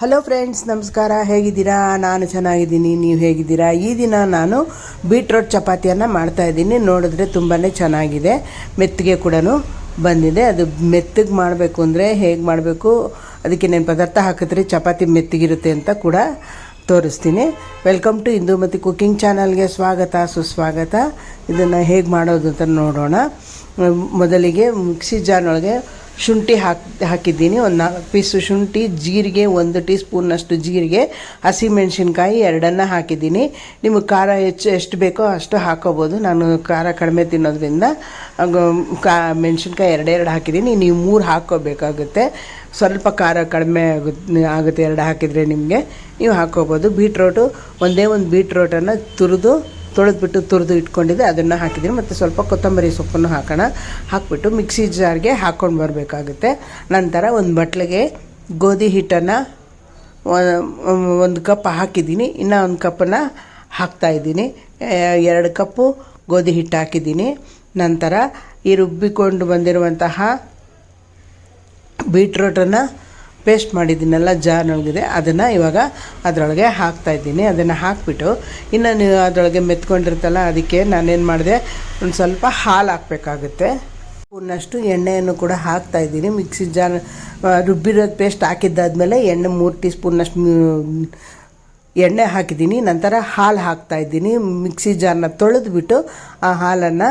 Hello friends ನಮಸ್ಕಾರ. ಹೇಗಿದ್ದೀರಾ? ನಾನು ಚೆನ್ನಾಗಿದ್ದೀನಿ. ನೀವು ಹೇಗಿದ್ದೀರಾ? ಈ ದಿನ ನಾನು ಬೀಟ್ರೋಟ್ ಚಪಾತಿಯನ್ನು ಮಾಡ್ತಾ ಇದ್ದೀನಿ. ನೋಡಿದ್ರೆ ತುಂಬಾ ಚೆನ್ನಾಗಿದೆ. ಮೆತ್ತಗೆ ಕೂಡ ಬಂದಿದೆ. ಅದು ಮೆತ್ತಗೆ ಮಾಡಬೇಕು ಅಂದರೆ ಹೇಗೆ ಮಾಡಬೇಕು? ಅದಕ್ಕೆ ನೇನು ಪದಾರ್ಥ ಹಾಕಿದ್ರೆ ಚಪಾತಿ ಮೆತ್ತಗಿರುತ್ತೆ ಅಂತ ಕೂಡ ತೋರಿಸ್ತೀನಿ. ವೆಲ್ಕಮ್ ಟು ಇಂದು ಮತ್ತು ಕುಕ್ಕಿಂಗ್ ಚಾನಲ್ಗೆ ಸ್ವಾಗತ, ಸುಸ್ವಾಗತ. ಇದನ್ನು ಹೇಗೆ ಮಾಡೋದು ಅಂತ ನೋಡೋಣ. ಮೊದಲಿಗೆ ಮಿಕ್ಸಿ ಜಾರ್ನೊಳಗೆ ಶುಂಠಿ ಹಾಕಿ, ಹಾಕಿದ್ದೀನಿ. ಒಂದು ನಾಲ್ಕು ಪೀಸು ಶುಂಠಿ, ಜೀರಿಗೆ, ಒಂದು ಟೀ ಸ್ಪೂನ್ನಷ್ಟು ಜೀರಿಗೆ ಹಸಿಮೆಣಸಿನ್ಕಾಯಿ ಎರಡನ್ನು ಹಾಕಿದ್ದೀನಿ. ನಿಮಗೆ ಖಾರ ಹೆಚ್ಚು ಎಷ್ಟು ಬೇಕೋ ಅಷ್ಟು ಹಾಕೋಬೋದು. ನಾನು ಖಾರ ಕಡಿಮೆ ತಿನ್ನೋದ್ರಿಂದ ಕಾ, ಮೆಣಸಿನ್ಕಾಯಿ ಎರಡೆರಡು ಹಾಕಿದ್ದೀನಿ. ನೀವು ಮೂರು ಹಾಕ್ಕೋಬೇಕಾಗುತ್ತೆ ಸ್ವಲ್ಪ ಖಾರ ಕಡಿಮೆ ಆಗುತ್ತೆ ಆಗುತ್ತೆ ಎರಡು ಹಾಕಿದರೆ ನಿಮಗೆ. ನೀವು ಹಾಕ್ಕೋಬೋದು ಬೀಟ್ರೋಟು, ಒಂದೇ ಒಂದು ಬೀಟ್ರೋಟನ್ನು ತುರಿದು ತೊಳೆದ್ಬಿಟ್ಟು ತುರಿದು ಇಟ್ಕೊಂಡಿದ್ದೆ, ಅದನ್ನು ಹಾಕಿದ್ದೀನಿ. ಮತ್ತು ಸ್ವಲ್ಪ ಕೊತ್ತಂಬರಿ ಸೊಪ್ಪನ್ನು ಹಾಕೋಣ. ಹಾಕಿಬಿಟ್ಟು ಮಿಕ್ಸಿ ಜಾರ್ಗೆ ಹಾಕ್ಕೊಂಡು ಬರಬೇಕಾಗುತ್ತೆ. ನಂತರ ಒಂದು ಬಟ್ಲಿಗೆ ಗೋಧಿ ಹಿಟ್ಟನ್ನು ಒಂದು ಕಪ್ ಹಾಕಿದ್ದೀನಿ. ಇನ್ನೂ ಒಂದು ಕಪ್ಪನ್ನು ಹಾಕ್ತಾಯಿದ್ದೀನಿ ಎರಡು ಕಪ್ಪು ಗೋಧಿ ಹಿಟ್ಟು ಹಾಕಿದ್ದೀನಿ. ನಂತರ ಈ ರುಬ್ಬಿಕೊಂಡು ಬಂದಿರುವಂತಹ ಬೀಟ್ರೋಟನ್ನು ಪೇಸ್ಟ್ ಮಾಡಿದ್ದೀನಲ್ಲ ಜಾರ್ನೊಳಗಿದೆ ಅದನ್ನು ಇವಾಗ ಅದರೊಳಗೆ ಹಾಕ್ತಾಯಿದ್ದೀನಿ ಅದನ್ನು ಹಾಕಿಬಿಟ್ಟು ಇನ್ನು ನೀವು ಅದರೊಳಗೆ ಮೆತ್ಕೊಂಡಿರ್ತಲ್ಲ ಅದಕ್ಕೆ ನಾನೇನು ಮಾಡಿದೆ, ಒಂದು ಸ್ವಲ್ಪ ಹಾಲು ಹಾಕಬೇಕಾಗುತ್ತೆ. ಸ್ಪೂನಷ್ಟು ಎಣ್ಣೆಯನ್ನು ಕೂಡ ಹಾಕ್ತಾಯಿದ್ದೀನಿ ಮಿಕ್ಸಿ ಜಾರ್ ರುಬ್ಬಿರೋದು ಪೇಸ್ಟ್ ಹಾಕಿದ್ದಾದಮೇಲೆ ಎಣ್ಣೆ ಮೂರು ಟೀ ಸ್ಪೂನಷ್ಟು ಎಣ್ಣೆ ಹಾಕಿದ್ದೀನಿ. ನಂತರ ಹಾಲು ಹಾಕ್ತಾಯಿದ್ದೀನಿ ಮಿಕ್ಸಿ ಜಾರ್ನ ತೊಳೆದ್ಬಿಟ್ಟು ಆ ಹಾಲನ್ನು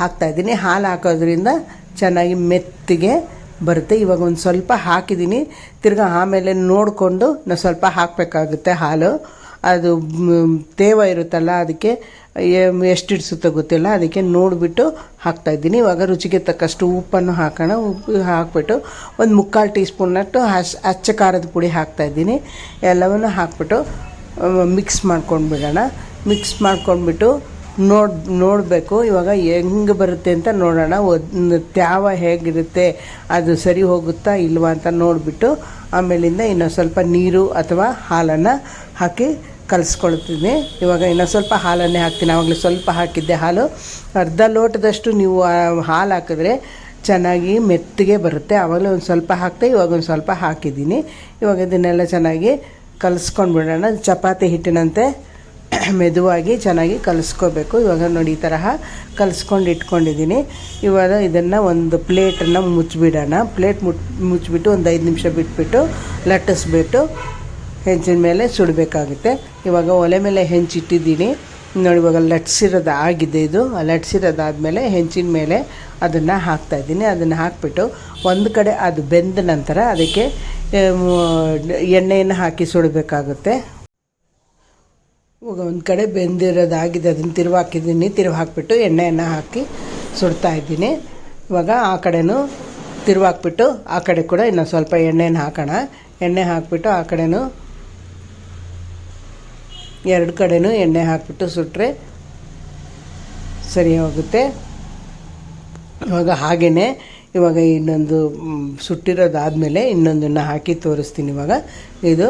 ಹಾಕ್ತಾಯಿದ್ದೀನಿ ಹಾಲು ಹಾಕೋದ್ರಿಂದ ಚೆನ್ನಾಗಿ ಮೆತ್ತಿಗೆ ಬರುತ್ತೆ. ಇವಾಗ ಒಂದು ಸ್ವಲ್ಪ ಹಾಕಿದ್ದೀನಿ ತಿರ್ಗಾ ಆಮೇಲೆ ನೋಡಿಕೊಂಡು ನಾನು ಸ್ವಲ್ಪ ಹಾಕಬೇಕಾಗುತ್ತೆ ಹಾಲು. ಅದು ತೇವ ಇರುತ್ತಲ್ಲ ಅದಕ್ಕೆ ಎಷ್ಟು ಇಡಿಸುತ್ತೋ ಗೊತ್ತಿಲ್ಲ. ಅದಕ್ಕೆ ನೋಡಿಬಿಟ್ಟು ಹಾಕ್ತಾಯಿದ್ದೀನಿ ಇವಾಗ ರುಚಿಗೆ ತಕ್ಕಷ್ಟು ಉಪ್ಪನ್ನು ಹಾಕೋಣ. ಉಪ್ಪು ಹಾಕ್ಬಿಟ್ಟು ಒಂದು ಮುಕ್ಕಾಲು ಟೀ ಸ್ಪೂನಷ್ಟು ಅಚ್ಚ ಖಾರದ ಪುಡಿ ಹಾಕ್ತಾಯಿದ್ದೀನಿ ಎಲ್ಲವನ್ನು ಹಾಕ್ಬಿಟ್ಟು ಮಿಕ್ಸ್ ಮಾಡ್ಕೊಂಡು ಬಿಡೋಣ ಮಿಕ್ಸ್ ಮಾಡ್ಕೊಂಡ್ಬಿಟ್ಟು ನೋಡ್, ನೋಡಬೇಕು. ಇವಾಗ ಹೆಂಗೆ ಬರುತ್ತೆ ಅಂತ ನೋಡೋಣ. ಒಂದು ತ್ಯಾವ ಹೇಗಿರುತ್ತೆ, ಅದು ಸರಿ ಹೋಗುತ್ತಾ ಇಲ್ವಾ ಅಂತ ನೋಡಿಬಿಟ್ಟು ಆಮೇಲಿಂದ ಇನ್ನೊಂದು ಸ್ವಲ್ಪ ನೀರು ಅಥವಾ ಹಾಲನ್ನು ಹಾಕಿ ಕಲಿಸ್ಕೊಳ್ತೀನಿ. ಇವಾಗ ಇನ್ನೊಂದು ಸ್ವಲ್ಪ ಹಾಲನ್ನೇ ಹಾಕ್ತೀನಿ. ಆವಾಗಲೇ ಸ್ವಲ್ಪ ಹಾಕಿದ್ದೆ ಹಾಲು. ಅರ್ಧ ಲೋಟದಷ್ಟು ನೀವು ಹಾಲು ಹಾಕಿದ್ರೆ ಚೆನ್ನಾಗಿ ಮೆತ್ತಗೆ ಬರುತ್ತೆ. ಆವಾಗಲೇ ಒಂದು ಸ್ವಲ್ಪ ಹಾಕ್ತೆ ಇವಾಗ ಒಂದು ಸ್ವಲ್ಪ ಹಾಕಿದ್ದೀನಿ. ಇವಾಗ ಇದನ್ನೆಲ್ಲ ಚೆನ್ನಾಗಿ ಕಲಿಸ್ಕೊಂಡ್ಬಿಡೋಣ. ಚಪಾತಿ ಹಿಟ್ಟಿನಂತೆ ಮೆದುವಾಗಿ ಚೆನ್ನಾಗಿ ಕಲಿಸ್ಕೋಬೇಕು. ಇವಾಗ ನೋಡಿ ಈ ತರಹ ಕಲಿಸ್ಕೊಂಡು ಇಟ್ಕೊಂಡಿದ್ದೀನಿ. ಇವಾಗ ಇದನ್ನು ಒಂದು ಪ್ಲೇಟನ್ನು ಮುಚ್ಚಿಬಿಡೋಣ. ಪ್ಲೇಟ್ ಮುಟ್, ಮುಚ್ಚಿಬಿಟ್ಟು ಒಂದು ಐದು ನಿಮಿಷ ಬಿಟ್ಬಿಟ್ಟು ಲಟ್ಟಿಸ್ಬಿಟ್ಟು ಹೆಂಚಿನ ಮೇಲೆ ಸುಡಬೇಕಾಗುತ್ತೆ. ಇವಾಗ ಒಲೆ ಮೇಲೆ ಹೆಂಚಿಟ್ಟಿದ್ದೀನಿ ನೋಡಿ ಇವಾಗ ಲಟ್ಸಿರೋದು ಆಗಿದೆ ಇದು. ಲಟ್ಸಿರೋದಾದಮೇಲೆ ಹೆಂಚಿನ ಮೇಲೆ ಅದನ್ನು ಹಾಕ್ತಾಯಿದ್ದೀನಿ ಅದನ್ನು ಹಾಕಿಬಿಟ್ಟು ಒಂದು ಕಡೆ ಅದು ಬೆಂದ ನಂತರ ಅದಕ್ಕೆ ಎಣ್ಣೆಯನ್ನು ಹಾಕಿ ಸುಡಬೇಕಾಗುತ್ತೆ. ಇವಾಗ ಒಂದು ಕಡೆ ಬೆಂದಿರೋದಾಗಿದೆ, ಅದನ್ನು ತಿರುವು ಹಾಕಿದ್ದೀನಿ, ತಿರುವು ಹಾಕಿಬಿಟ್ಟು ಎಣ್ಣೆಯನ್ನು ಹಾಕಿ ಸುಡ್ತಾ ಇದ್ದೀನಿ. ಇವಾಗ ಆ ಕಡೆನೂ ತಿರುವು ಹಾಕಿಬಿಟ್ಟು ಆ ಕಡೆ ಕೂಡ ಇನ್ನೊಂದು ಸ್ವಲ್ಪ ಎಣ್ಣೆನ ಹಾಕೋಣ. ಎಣ್ಣೆ ಹಾಕಿಬಿಟ್ಟು ಆ ಕಡೆನೂ ಎರಡು ಕಡೆನೂ ಎಣ್ಣೆ ಹಾಕಿಬಿಟ್ಟು ಸುಟ್ಟರೆ ಸರಿ ಹೋಗುತ್ತೆ. ಇವಾಗ ಹಾಗೆಯೇ ಇವಾಗ ಇನ್ನೊಂದು ಸುಟ್ಟಿರೋದಾದಮೇಲೆ ಇನ್ನೊಂದನ್ನು ಹಾಕಿ ತೋರಿಸ್ತೀನಿ ಇವಾಗ. ಇದು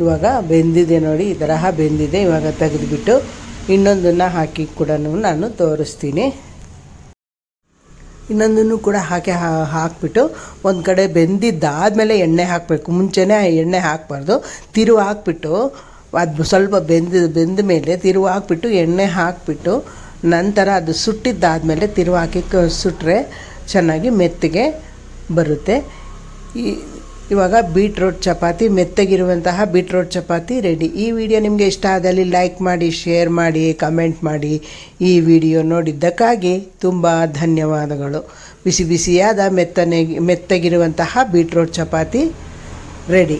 ಇವಾಗ ಬೆಂದಿದೆ ನೋಡಿ, ಈ ತರಹ ಬೆಂದಿದೆ, ಇವಾಗ ತೆಗೆದುಬಿಟ್ಟು ಇನ್ನೊಂದನ್ನು ಹಾಕಿ ಕೂಡ ನಾನು ತೋರಿಸ್ತೀನಿ. ಇನ್ನೊಂದನ್ನು ಕೂಡ ಹಾಕಿ ಹಾಕಿಬಿಟ್ಟು ಒಂದು ಕಡೆ ಬೆಂದಿದ್ದಾದಮೇಲೆ ಎಣ್ಣೆ ಹಾಕಬೇಕು. ಮುಂಚೆನೇ ಎಣ್ಣೆ ಹಾಕಬಾರ್ದು. ತಿರುವು ಹಾಕ್ಬಿಟ್ಟು, ಅದು ಸ್ವಲ್ಪ ಬೆಂದ ಬೆಂದ ಮೇಲೆ ತಿರುವು ಹಾಕ್ಬಿಟ್ಟು, ಎಣ್ಣೆ ಹಾಕಿಬಿಟ್ಟು ನಂತರ ಅದು ಸುಟ್ಟಿದ್ದಾದಮೇಲೆ ತಿರುವು ಹಾಕಿ ಸುಟ್ಟರೆ ಚೆನ್ನಾಗಿ ಮೆತ್ತಗೆ ಬರುತ್ತೆ. ಈ ಇವಾಗ ಬೀಟ್ರೋಟ್ ಚಪಾತಿ, ಮೆತ್ತಗಿರುವಂತಹ ಬೀಟ್ರೋಟ್ ಚಪಾತಿ ರೆಡಿ ಈ ವಿಡಿಯೋ ನಿಮಗೆ ಇಷ್ಟ ಆದಲ್ಲಿ ಲೈಕ್ ಮಾಡಿ ಶೇರ್ ಮಾಡಿ ಕಮೆಂಟ್ ಮಾಡಿ ಈ ವಿಡಿಯೋ ನೋಡಿದ್ದಕ್ಕಾಗಿ ತುಂಬ ಧನ್ಯವಾದಗಳು. ಬಿಸಿ ಬಿಸಿಯಾದ ಮೆತ್ತನೆ, ಮೆತ್ತಗಿರುವಂತಹ ಬೀಟ್ರೋಟ್ ಚಪಾತಿ ರೆಡಿ